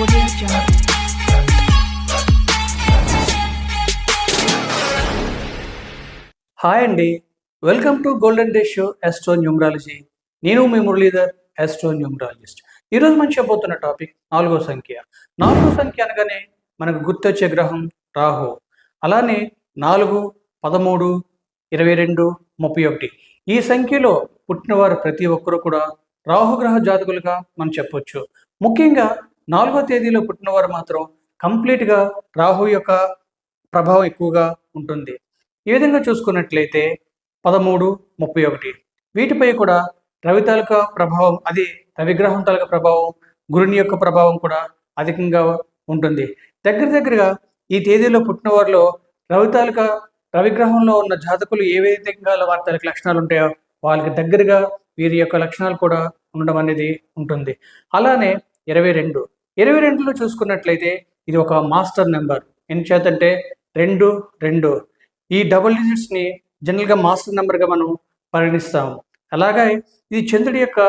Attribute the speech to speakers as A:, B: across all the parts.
A: Hi అండి welcome to golden day show astro numerology నేను మీ మురళీధర్ ఎస్ట్రో న్యూమరాలజిస్ట్ ఈరోజు మనం చెప్పబోతున్న టాపిక్ నాలుగో సంఖ్య. నాలుగో సంఖ్య అనగానే మనకు గుర్తొచ్చే గ్రహం రాహు. అలానే నాలుగు పదమూడు ఇరవై రెండు ముప్పై ఒకటి. ఈ సంఖ్యలో పుట్టినవారు ప్రతి ఒక్కరూ కూడా రాహుగ్రహ జాతకులుగా మనం చెప్పొచ్చు. ముఖ్యంగా నాలుగో తేదీలో పుట్టినవారు మాత్రం కంప్లీట్గా రాహు యొక్క ప్రభావం ఎక్కువగా ఉంటుంది. ఈ విధంగా చూసుకున్నట్లయితే పదమూడు ముప్పై ఒకటి. వీటిపై కూడా రవి తాలూకా ప్రభావం అది రవిగ్రహం తాలూకా ప్రభావం గురుని యొక్క ప్రభావం కూడా అధికంగా ఉంటుంది. దగ్గర దగ్గరగా ఈ తేదీలో పుట్టిన వారిలో రవి తాలూకా రవిగ్రహంలో ఉన్న జాతకులు ఏ విధంగా వారి తాలూకా లక్షణాలు ఉంటాయో వాళ్ళకి దగ్గరగా వీరి యొక్క లక్షణాలు కూడా ఉండడం అనేది ఉంటుంది. అలానే ఇరవై రెండు ఇరవై రెండులో చూసుకున్నట్లయితే ఇది ఒక మాస్టర్ నెంబర్. ఎందుచేతంటే రెండు రెండు. ఈ డబుల్ డిజిట్స్ని జనరల్గా మాస్టర్ నెంబర్గా మనం పరిగణిస్తాము. అలాగే ఇది చంద్రుడి యొక్క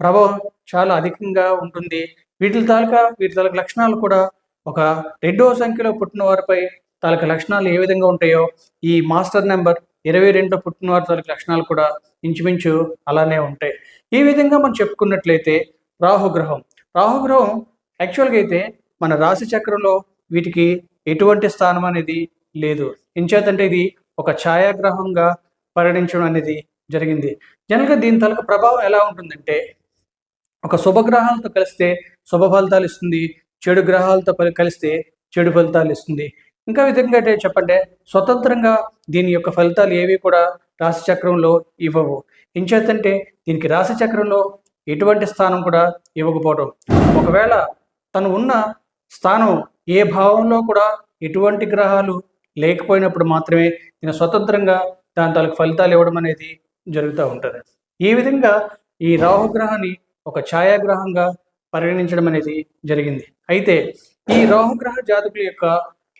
A: ప్రభావం చాలా అధికంగా ఉంటుంది. వీటి తాలూకా వీటి తాలూకా లక్షణాలు కూడా ఒక రెండవ సంఖ్యలో పుట్టిన వారిపై తాలూకా లక్షణాలు ఏ విధంగా ఉంటాయో ఈ మాస్టర్ నెంబర్ ఇరవై రెండులో పుట్టిన వారి తాలూకా లక్షణాలు కూడా ఇంచుమించు అలానే ఉంటాయి. ఈ విధంగా మనం చెప్పుకున్నట్లయితే రాహుగ్రహం. రాహుగ్రహం యాక్చువల్గా అయితే మన రాశి చక్రంలో వీటికి ఎటువంటి స్థానం అనేది లేదు. ఎంచేతంటే ఇది ఒక ఛాయాగ్రహంగా పరిగణించడం అనేది జరిగింది. జనరల్గా దీని తలక ప్రభావం ఎలా ఉంటుందంటే ఒక శుభగ్రహాలతో కలిస్తే శుభ ఫలితాలు ఇస్తుంది చెడు గ్రహాలతో కలిస్తే చెడు ఫలితాలు ఇస్తుంది. ఇంకా విధంగా అంటే చెప్పంటే స్వతంత్రంగా దీని యొక్క ఫలితాలు ఏవి కూడా రాశి చక్రంలో ఇవ్వవు. ఎంచేతంటే దీనికి రాశి చక్రంలో ఎటువంటి స్థానం కూడా ఇవ్వకపోవడం. ఒకవేళ తను ఉన్న స్థానం ఏ భావంలో కూడా ఎటువంటి గ్రహాలు లేకపోయినప్పుడు మాత్రమే నేను స్వతంత్రంగా దాని తాలకు ఫలితాలు ఇవ్వడం అనేది జరుగుతూ ఉంటుంది. ఈ విధంగా ఈ రాహుగ్రహాన్ని ఒక ఛాయాగ్రహంగా పరిగణించడం అనేది జరిగింది. అయితే ఈ రాహుగ్రహ జాతకుల యొక్క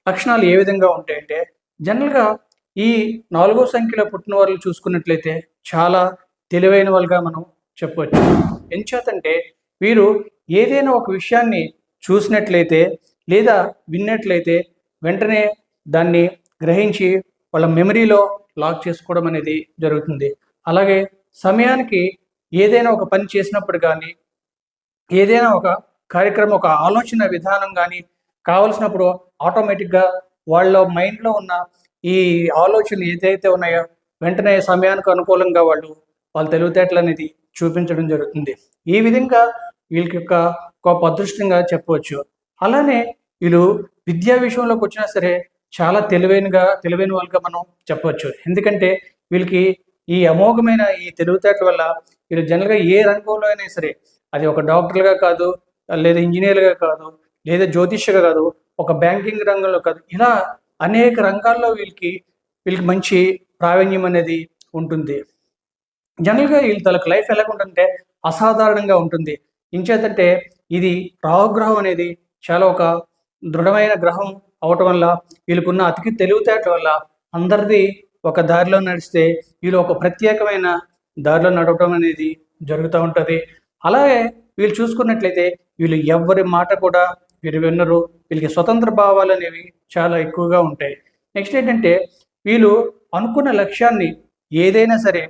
A: లక్షణాలు ఏ విధంగా ఉంటాయంటే జనరల్గా ఈ నాలుగో సంఖ్యలో పుట్టిన వాళ్ళు చూసుకున్నట్లయితే చాలా తెలివైన వాళ్ళుగా మనం చెప్పవచ్చు ఎంచేతంటే వీరు ఏదైనా ఒక విషయాన్ని చూసినట్లయితే లేదా విన్నట్లయితే వెంటనే దాన్ని గ్రహించి వాళ్ళ మెమరీలో లాక్ చేసుకోవడం అనేది జరుగుతుంది. అలాగే సమయానికి ఏదైనా ఒక పని చేసినప్పుడు కానీ ఏదైనా ఒక కార్యక్రమం ఒక ఆలోచన విధానం కానీ కావలసినప్పుడు ఆటోమేటిక్గా వాళ్ళ మైండ్లో ఉన్న ఈ ఆలోచనలు ఏదైతే ఉన్నాయో వెంటనే సమయానికి అనుకూలంగా వాళ్ళు వాళ్ళ తెలివితేటలు అనేది చూపించడం జరుగుతుంది. ఈ విధంగా వీళ్ళకి యొక్క గొప్ప అదృష్టంగా చెప్పవచ్చు. అలానే వీళ్ళు విద్యా విషయంలోకి వచ్చినా సరే చాలా తెలివైనగా తెలివైన వాళ్ళుగా మనం చెప్పవచ్చు. ఎందుకంటే వీళ్ళకి ఈ అమోఘమైన ఈ తెలివితేటల వల్ల వీళ్ళు జనరల్గా ఏ రంగంలో అయినా సరే అది ఒక డాక్టర్గా కాదు లేదా ఇంజనీర్గా కాదు లేదా జ్యోతిష్యగా కాదు ఒక బ్యాంకింగ్ రంగంలో కాదు ఇలా అనేక రంగాల్లో వీళ్ళకి వీళ్ళకి మంచి ప్రావీణ్యం అనేది ఉంటుంది. జనరల్గా వీళ్ళ తలకు లైఫ్ ఎలా ఉంటుందంటే అసాధారణంగా ఉంటుంది. ఇంచేతంటే ఇది రాహుగ్రహం అనేది చాలా ఒక దృఢమైన గ్రహం అవటం వల్ల వీళ్ళకున్న అతికి తెలివితేట వల్ల అందరిది ఒక దారిలో నడిస్తే వీళ్ళు ఒక ప్రత్యేకమైన దారిలో నడవటం అనేది జరుగుతూ ఉంటుంది. అలాగే వీళ్ళు చూసుకున్నట్లయితే వీళ్ళు ఎవరి మాట కూడా వీరు విన్నరు వీళ్ళకి స్వతంత్ర భావాలు అనేవి చాలా ఎక్కువగా ఉంటాయి. నెక్స్ట్ ఏంటంటే వీళ్ళు అనుకున్న లక్ష్యాన్ని ఏదైనా సరే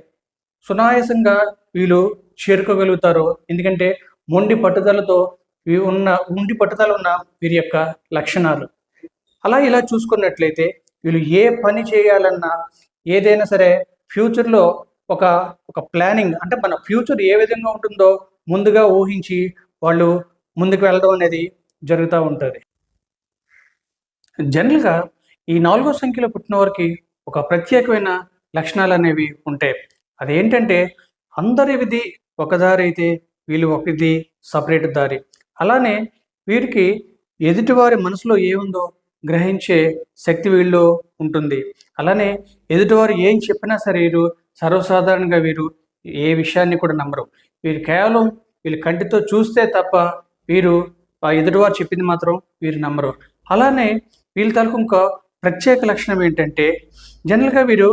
A: సునాయాసంగా వీళ్ళు చేరుకోగలుగుతారు. ఎందుకంటే మొండి పట్టుదలతో ఉన్న ఉండి పట్టుదల ఉన్న వీరి యొక్క లక్షణాలు. అలా ఇలా చూసుకున్నట్లయితే వీళ్ళు ఏ పని చేయాలన్నా ఏదైనా సరే ఫ్యూచర్లో ఒక ఒక ప్లానింగ్ అంటే మన ఫ్యూచర్ ఏ విధంగా ఉంటుందో ముందుగా ఊహించి వాళ్ళు ముందుకు వెళ్ళడం అనేది జరుగుతూ ఉంటుంది. జనరల్గా ఈ నాలుగో సంఖ్యలో పుట్టిన వారికి ఒక ప్రత్యేకమైన లక్షణాలు అనేవి ఉంటాయి. అదేంటంటే అందరి విధి ఒకదారైతే వీళ్ళు ఒక ఇది సపరేట్ దారి. అలానే వీరికి ఎదుటివారి మనసులో ఏముందో గ్రహించే శక్తి వీళ్ళు ఉంటుంది. అలానే ఎదుటివారు ఏం చెప్పినా సరే వీరు సర్వసాధారణంగా వీరు ఏ విషయాన్ని కూడా నమ్మరు. వీరు కేవలం వీళ్ళు కంటితో చూస్తే తప్ప వీరు ఆ ఎదుటివారు చెప్పింది మాత్రం వీరు నమ్మరు. అలానే వీళ్ళ తలకు ఇంకా ప్రత్యేక లక్షణం ఏంటంటే జనరల్గా వీరు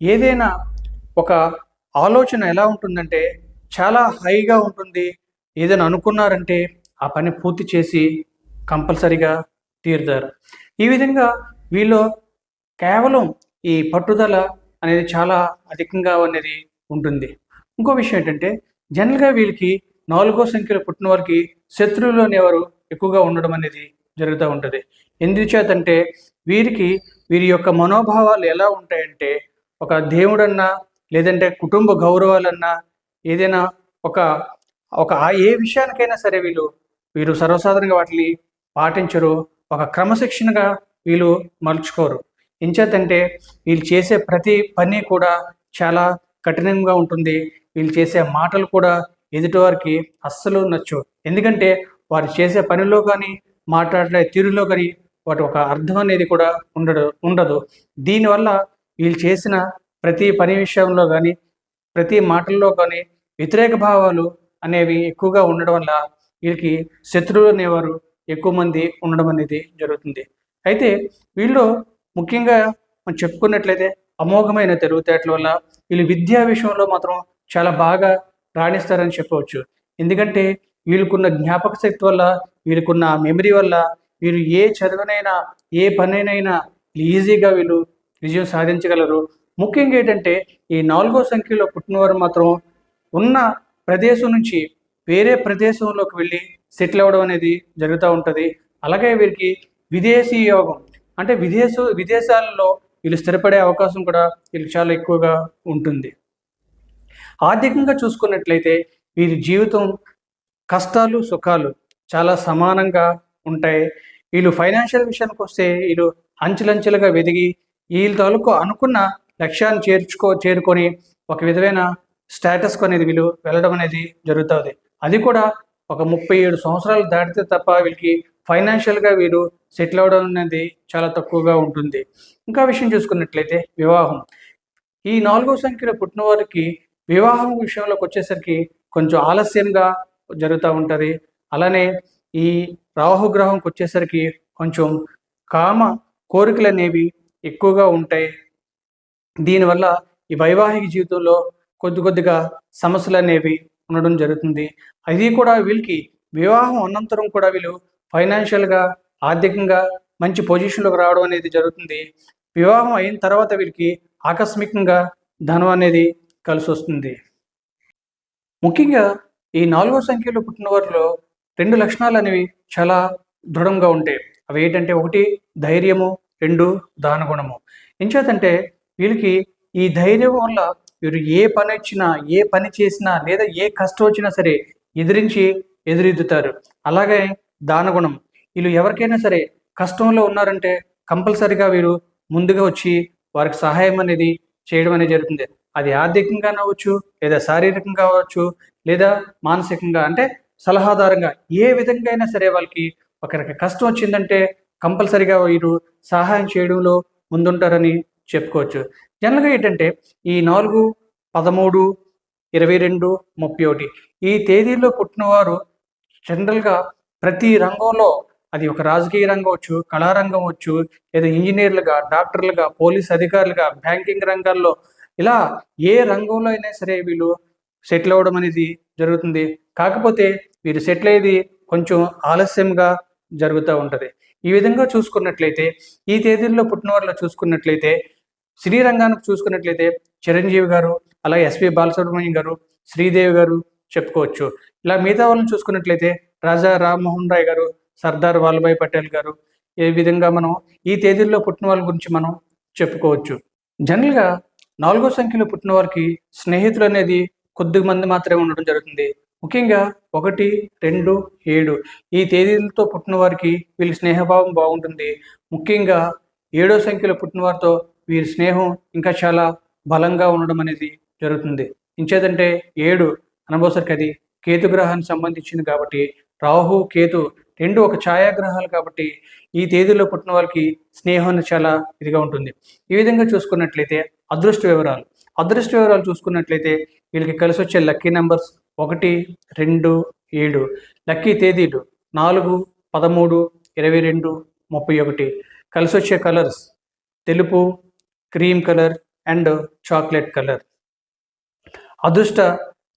A: ఏదైనా ఒక ఆలోచన ఎలా ఉంటుందంటే చాలా హైగా ఉంటుంది. ఏదైనా అనుకున్నారంటే ఆ పని పూర్తి చేసి కంపల్సరిగా తీరుతారు. ఈ విధంగా వీళ్ళు కేవలం ఈ పట్టుదల అనేది చాలా అధికంగా అనేది ఉంటుంది. ఇంకో విషయం ఏంటంటే జనరల్గా వీళ్ళకి నాలుగో సంఖ్యలో పుట్టిన వారికి శత్రువులు అనేవారు ఎక్కువగా ఉండడం అనేది జరుగుతూ ఉంటుంది. ఎందుచేతంటే వీరికి వీరి యొక్క మనోభావాలు ఎలా ఉంటాయంటే ఒక దేవుడన్నా లేదంటే కుటుంబ గౌరవాలన్నా ఏదైనా ఒక ఒక ఆ ఏ విషయానికైనా సరే వీళ్ళు వీరు సర్వసాధారణంగా వాటిని పాటించరు. ఒక క్రమశిక్షణగా వీళ్ళు మలుచుకోరు. ఎంచేతంటే వీళ్ళు చేసే ప్రతి పని కూడా చాలా కఠినంగా ఉంటుంది. వీళ్ళు చేసే మాటలు కూడా ఎదుటివారికి అస్సలు నచ్చు ఎందుకంటే వారు చేసే పనిలో కానీ మాట్లాడే తీరులో కానీ వాటి ఒక అర్థం అనేది కూడా ఉండదు ఉండదు. దీనివల్ల వీళ్ళు చేసిన ప్రతి పని విషయంలో కానీ ప్రతి మాటల్లో కానీ వ్యతిరేక భావాలు అనేవి ఎక్కువగా ఉండడం వల్ల వీళ్ళకి శత్రువులు అనేవారు ఎక్కువ మంది ఉండడం అనేది జరుగుతుంది. అయితే వీళ్ళు ముఖ్యంగా మనం చెప్పుకున్నట్లయితే అమోఘమైన తెలివితేటల వల్ల వీళ్ళు విద్యా విషయంలో మాత్రం చాలా బాగా రాణిస్తారని చెప్పవచ్చు. ఎందుకంటే వీళ్ళకున్న జ్ఞాపక శక్తి వల్ల వీళ్ళకున్న మెమరీ వల్ల వీరు ఏ చదువునైనా ఏ పనినైనా ఈజీగా వీళ్ళు విజయం సాధించగలరు. ముఖ్యంగా ఏంటంటే ఈ నాలుగో సంఖ్యలో పుట్టినవారు మాత్రం ఉన్న ప్రదేశం నుంచి వేరే ప్రదేశంలోకి వెళ్ళి సెటిల్ అవ్వడం అనేది జరుగుతూ ఉంటుంది. అలాగే వీరికి విదేశీ యోగం అంటే విదేశ విదేశాలలో వీళ్ళు స్థిరపడే అవకాశం కూడా వీళ్ళకి చాలా ఎక్కువగా ఉంటుంది. ఆర్థికంగా చూసుకున్నట్లయితే వీరి జీవితం కష్టాలు సుఖాలు చాలా సమానంగా ఉంటాయి. వీళ్ళు ఫైనాన్షియల్ విషయానికి వస్తే వీళ్ళు అంచెలంచెలుగా వెదిగి వీళ్ళ తాలూకు అనుకున్న లక్ష్యాన్ని చేర్చుకో చేరుకొని ఒక విధమైన స్టేటస్కు అనేది వీళ్ళు వెళ్ళడం అనేది జరుగుతుంది. అది కూడా ఒక ముప్పై ఏడు సంవత్సరాలు దాటితే తప్ప వీళ్ళకి ఫైనాన్షియల్గా వీరు సెటిల్ అవ్వడం అనేది చాలా తక్కువగా ఉంటుంది. ఇంకా విషయం చూసుకున్నట్లయితే వివాహం. ఈ నాలుగో సంఖ్యలో పుట్టిన వారికి వివాహం విషయంలోకి వచ్చేసరికి కొంచెం ఆలస్యంగా జరుగుతూ ఉంటుంది. అలానే ఈ రాహుగ్రహంకి వచ్చేసరికి కొంచెం కామ కోరికలు అనేవి ఎక్కువగా ఉంటాయి. దీనివల్ల ఈ వైవాహిక జీవితంలో కొద్ది కొద్దిగా సమస్యలు అనేవి ఉండడం జరుగుతుంది. అది కూడా వీళ్ళకి వివాహం అనంతరం కూడా వీళ్ళు ఫైనాన్షియల్గా ఆర్థికంగా మంచి పొజిషన్లోకి రావడం అనేది జరుగుతుంది. వివాహం అయిన తర్వాత వీళ్ళకి ఆకస్మికంగా ధనం అనేది కలిసి వస్తుంది ముఖ్యంగా ఈ నాలుగో సంఖ్యలో పుట్టిన వారిలో రెండు లక్షణాలు అనేవి చాలా దృఢంగా ఉంటాయి. అవి ఏంటంటే ఒకటి ధైర్యము రెండు దానగుణము. ఎంచేతంటే వీళ్ళకి ఈ ధైర్యం వల్ల వీరు ఏ పని వచ్చినా ఏ పని చేసినా లేదా ఏ కష్టం వచ్చినా సరే ఎదిరించి ఎదురెద్దుతారు అలాగే దానగుణం. వీళ్ళు ఎవరికైనా సరే కష్టంలో ఉన్నారంటే కంపల్సరిగా వీరు ముందుగా వచ్చి వారికి సహాయం అనేది చేయడం అనేది జరుగుతుంది. అది ఆర్థికంగా అవ్వచ్చు లేదా శారీరకంగా అవ్వచ్చు లేదా మానసికంగా అంటే సలహాదారంగా ఏ విధంగా అయినా సరే వాళ్ళకి ఒకరికి కష్టం వచ్చిందంటే కంపల్సరిగా వీరు సహాయం చేయడంలో ముందుంటారని చెప్పుకోవచ్చు. జనరల్గా ఏంటంటే ఈ నాలుగు పదమూడు ఇరవై రెండు ముప్పై ఒకటి ఈ తేదీల్లో పుట్టినవారు జనరల్గా ప్రతి రంగంలో అది ఒక రాజకీయ రంగం వచ్చు కళారంగం వచ్చు లేదా ఇంజనీర్లుగా డాక్టర్లుగా పోలీస్ అధికారులుగా బ్యాంకింగ్ రంగాల్లో ఇలా ఏ రంగంలో అయినా సరే వీళ్ళు సెటిల్ అవ్వడం అనేది జరుగుతుంది. కాకపోతే వీరు సెటిల్ అయ్యేది కొంచెం ఆలస్యంగా జరుగుతూ ఉంటుంది. ఈ విధంగా చూసుకున్నట్లయితే ఈ తేదీల్లో పుట్టిన వాళ్ళు చూసుకున్నట్లయితే శ్రీరంగానికి చూసుకున్నట్లయితే చిరంజీవి గారు అలాగే ఎస్పి బాలసుబ్రహ్మణ్యం గారు శ్రీదేవి గారు చెప్పుకోవచ్చు. ఇలా మిగతా వాళ్ళని చూసుకున్నట్లయితే రాజా రామ్మోహన్ రాయ్ గారు సర్దార్ వల్లభాయ్ పటేల్ గారు ఏ విధంగా మనం ఈ తేదీల్లో పుట్టిన వాళ్ళ గురించి మనం చెప్పుకోవచ్చు. జనరల్గా నాలుగో సంఖ్యలో పుట్టిన వారికి స్నేహితులు అనేది కొద్ది మంది మాత్రమే ఉండడం జరుగుతుంది. ముఖ్యంగా ఒకటి రెండు ఏడు. ఈ తేదీలతో పుట్టిన వారికి వీళ్ళ స్నేహభావం బాగుంటుంది. ముఖ్యంగా ఏడో సంఖ్యలో పుట్టిన వారితో వీరి స్నేహం ఇంకా చాలా బలంగా ఉండడం అనేది జరుగుతుంది. ఇంచేదంటే ఏడు అనబోసరికి అది కేతు గ్రహానికి సంబంధించింది కాబట్టి రాహు కేతు రెండు ఒక ఛాయాగ్రహాలు కాబట్టి ఈ తేదీలో పుట్టిన వాళ్ళకి స్నేహం చాలా ఇదిగా ఉంటుంది. ఈ విధంగా చూసుకున్నట్లయితే అదృష్ట వివరాలు. అదృష్ట వివరాలు చూసుకున్నట్లయితే వీళ్ళకి కలిసి వచ్చే లక్కీ నెంబర్స్ ఒకటి రెండు ఏడు. లక్కీ తేదీలు నాలుగు పదమూడు ఇరవై రెండు ముప్పై ఒకటి. కలిసి వచ్చే కలర్స్ తెలుపు cream colour and chocolate colour. అదృష్ట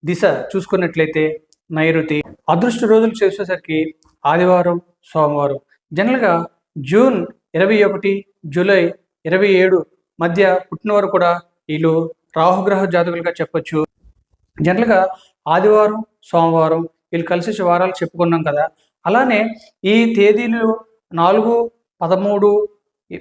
A: దిశ చూసుకున్నట్లయితే నైరుతి. అదృష్ట రోజులు చేసేసరికి ఆదివారం సోమవారం. జనరల్గా జూన్ ఇరవై ఒకటి జూలై ఇరవై ఏడు మధ్య పుట్టినవారు కూడా వీళ్ళు రాహుగ్రహ జాతకులుగా చెప్పొచ్చు. జనరల్గా ఆదివారం సోమవారం వీళ్ళు కలిసి వారాలు చెప్పుకున్నాం కదా. అలానే ఈ తేదీలు నాలుగు పదమూడు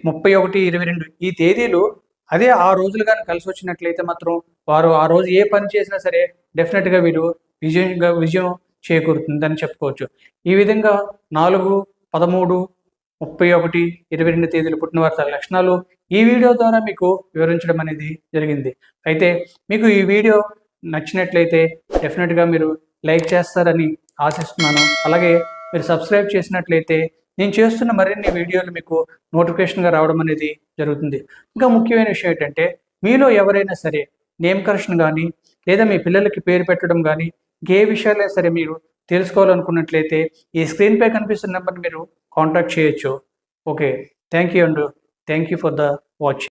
A: ముప్పై ఒకటి ఇరవై రెండు ఈ తేదీలు అదే ఆ రోజులు కానీ కలిసి వచ్చినట్లయితే మాత్రం వారు ఆ రోజు ఏ పని చేసినా సరే డెఫినెట్గా వీరు విజయంగా విజయం చేకూరుతుందని చెప్పుకోవచ్చు. ఈ విధంగా నాలుగు పదమూడు ముప్పై ఒకటి ఇరవై రెండు తేదీలు పుట్టిన వారి లక్షణాలు ఈ వీడియో ద్వారా మీకు వివరించడం అనేది జరిగింది. అయితే మీకు ఈ వీడియో నచ్చినట్లయితే డెఫినెట్గా మీరు లైక్ చేస్తారని ఆశిస్తున్నాను. అలాగే మీరు సబ్స్క్రైబ్ చేసినట్లయితే నేను చేస్తున్న మరిన్ని వీడియోలు మీకు నోటిఫికేషన్గా రావడం అనేది జరుగుతుంది. ఇంకా ముఖ్యమైన విషయం ఏంటంటే మీలో ఎవరైనా సరే నేమ్ కరెక్షన్ కానీ లేదా మీ పిల్లలకి పేరు పెట్టడం కానీ ఏ విషయాలైనా సరే మీరు తెలుసుకోవాలనుకున్నట్లయితే ఈ స్క్రీన్పై కనిపిస్తున్న నెంబర్ని మీరు కాంటాక్ట్ చేయొచ్చు. Okay. Thank you and thank you for the watching.